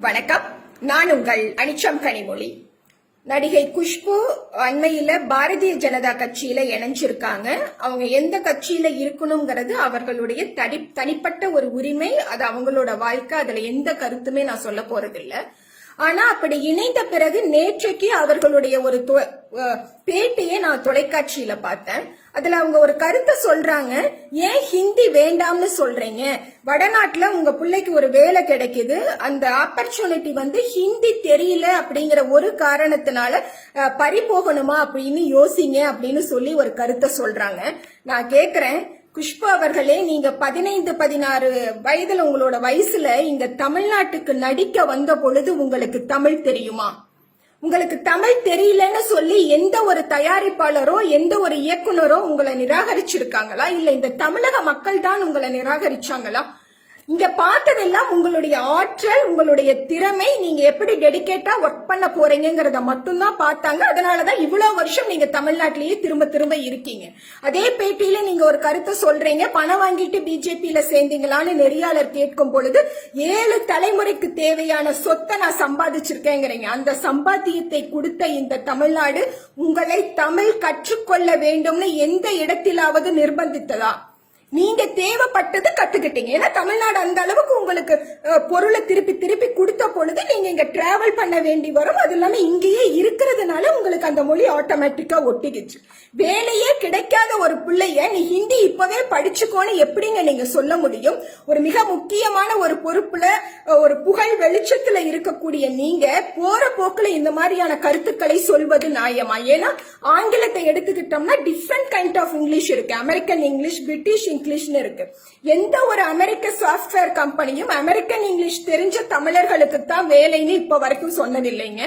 வணக்கம். நான் உங்கள் அனிச்சம் கனிமொழி. நடிகை குஷ்பு அண்மையில பாரதிய ஜனதா கட்சியில இணைஞ்சிருக்காங்க. அவங்க எந்த கட்சியில இருக்கணுங்கிறது அவர்களுடைய தனி தனிப்பட்ட ஒரு உரிமை. அது அவங்களோட வாழ்க்கை. அதுல எந்த கருத்துமே நான் சொல்ல போறதில்ல. ஆனா அப்படி இணைந்த பிறகு நேற்றைக்கு அவர்களுடைய ஒரு தொ- பேட்டியை நான் தொலைக்காட்சியில பார்த்தேன். அதுல அவங்க ஒரு கருத்தை சொல்றாங்க. ஏன் ஹிந்தி வேண்டாம்னு சொல்றீங்க? வடநாட்டுல உங்க பிள்ளைக்கு ஒரு வேலை கிடைக்குது. அந்த ஆப்பர்ச்சுனிட்டி வந்து ஹிந்தி தெரியல அப்படிங்கிற ஒரு காரணத்தினால அஹ், பறி போகணுமா அப்படின்னு யோசிங்க அப்படின்னு சொல்லி ஒரு கருத்தை சொல்றாங்க. நான் கேக்குறேன். குஷ்பு அவர்களே நீங்க பதினைந்து பதினாறு வயதுல உங்களோட வயசுல இங்க தமிழ்நாட்டுக்கு நடிக்க வந்த பொழுது உங்களுக்கு தமிழ் தெரியுமா? உங்களுக்கு தமிழ் தெரியலன்னு சொல்லி எந்த ஒரு தயாரிப்பாளரோ எந்த ஒரு இயக்குனரோ உங்களை நிராகரிச்சிருக்காங்களா? இல்ல இந்த தமிழக மக்கள் தான் உங்களை நிராகரிச்சாங்களா? இங்க பார்த்ததெல்லாம் உங்களுடைய ஆற்றல் உங்களுடைய திறமை. நீங்க எப்படி டெடிக்கேட்டா ஒர்க் பண்ண போறீங்கிறத மட்டும்தான் பார்த்தாங்க. அதனாலதான் இவ்வளவு வருஷம் நீங்க தமிழ்நாட்டிலேயே திரும்ப திரும்ப இருக்கீங்க. அதே பேட்டியில நீங்க ஒரு கருத்தை சொல்றீங்க. பணம் வாங்கிட்டு பிஜேபியில சேர்ந்தீங்களான்னு நெறியாளர் கேட்கும் பொழுது ஏழு தலைமுறைக்கு தேவையான சொத்தை நான் சம்பாதிச்சிருக்கேங்கிறீங்க. அந்த சம்பாத்தியத்தை கொடுத்த இந்த தமிழ்நாடு உங்களை தமிழ் கற்றுக்கொள்ள வேண்டும்னு எந்த இடத்திலாவது நிர்பந்தித்ததா? நீங்க தேவைப்பட்டது கத்துக்கிட்டீங்க. ஏன்னா தமிழ்நாடு அந்த அளவுக்கு உங்களுக்கு பொருளை திருப்பி திருப்பி கொடுத்த பொழுது நீங்க இங்க டிராவல் பண்ண வேண்டி வரும். அது இல்லாம இங்கேயே இருக்கிறதுனால உங்களுக்கு அந்த மொழி ஆட்டோமேட்டிக்கா ஒட்டிக்கிச்சு. வேலையே கிடைக்காத ஒரு பிள்ளைய நீ ஹிந்தி இப்பவே படிச்சுக்கோன்னு எப்படிங்க நீங்க சொல்ல முடியும்? ஒரு மிக முக்கியமான ஒரு பொறுப்புல ஒரு புகழ் வெளிச்சத்துல இருக்கக்கூடிய நீங்க போற போக்குல இந்த மாதிரியான கருத்துக்களை சொல்வது நியாயமா? ஏன்னா ஆங்கிலத்தை எடுத்துக்கிட்டோம்னா டிஃப்ரெண்ட் கைண்ட் ஆஃப் இங்கிலீஷ் இருக்கு. அமெரிக்கன் இங்கிலீஷ் பிரிட்டிஷ் இங்கிலீஷ்னு இருக்கு. எந்த ஒரு அமெரிக்க சாஃப்ட்வேர் கம்பெனியும் அமெரிக்கன் இங்கிலீஷ் தெரிஞ்ச தமிழர்களுக்கு தான் வேலைன்னு இப்ப வரைக்கும் சொன்னதில்லைங்க.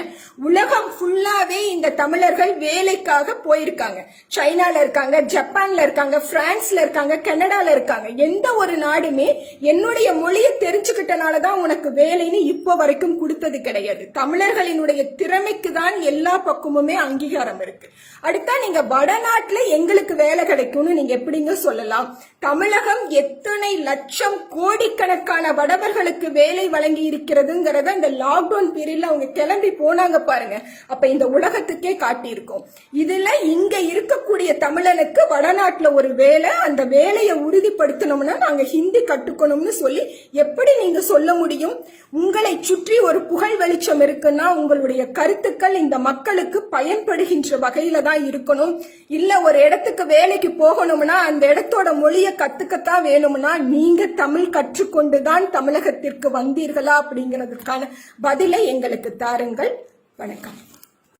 உலகம் ஃபுல்லாவே இந்த தமிழர்கள் வேலைக்காக போயிருக்காங்க. சைனால இருக்காங்க ஜப்பான்ல இருக்காங்க பிரான்ஸ்ல இருக்காங்க கனடால இருக்காங்க. எந்த ஒரு நாடுமே என்னுடைய மொழியை தெரிஞ்சுக்கிட்டனாலதான் உனக்கு வேலைன்னு இப்போ வரைக்கும் கொடுத்தது கிடையாது. தமிழர்களினுடைய திறமைக்கு தான் எல்லா பக்கமுமே அங்கீகாரம் இருக்கு. அடுத்தா நீங்க வடநாட்டுல எங்களுக்கு வேலை கிடைக்கும்னு நீங்க எப்படிங்க சொல்லலாம்? தமிழகம் எத்தனை லட்சம் கோடிக்கணக்கான வடவர்களுக்கு வேலை வழங்கி இருக்கிறதுங்கிறத இந்த லாக்டவுன் பீரியட்ல அவங்க கிளம்பி போனாங்க பாருங்க. அப்ப இந்த உலகத்துக்கே காட்டியிருக்கோம். இதுல இங்க இருக்கக்கூடிய தமிழனுக்கு வடநாட்டுல ஒரு வேலை அந்த வேலையை உறுதிப்படுத்தணும்னா நாங்க ஹிந்தி கற்றுக்கணும்னு சொல்லி எப்படி நீங்க சொல்ல முடியும்? உங்களை சுற்றி ஒரு புகழ் வெளிச்சம் இருக்குன்னா உங்களுடைய கருத்துக்கள் இந்த மக்களுக்கு பயன்படுகின்ற வகையில தான் இருக்கணும். இல்ல ஒரு இடத்துக்கு வேலைக்கு போகணும்னா அந்த இடத்தோட மொழியை கத்துக்கத்தான் வேணும்னா நீங்க தமிழ் கற்றுக்கொண்டுதான் தமிழகத்திற்கு வந்தீர்களா அப்படிங்கிறதுக்கான பதிலை எங்களுக்கு தாருங்கள். வணக்கம்.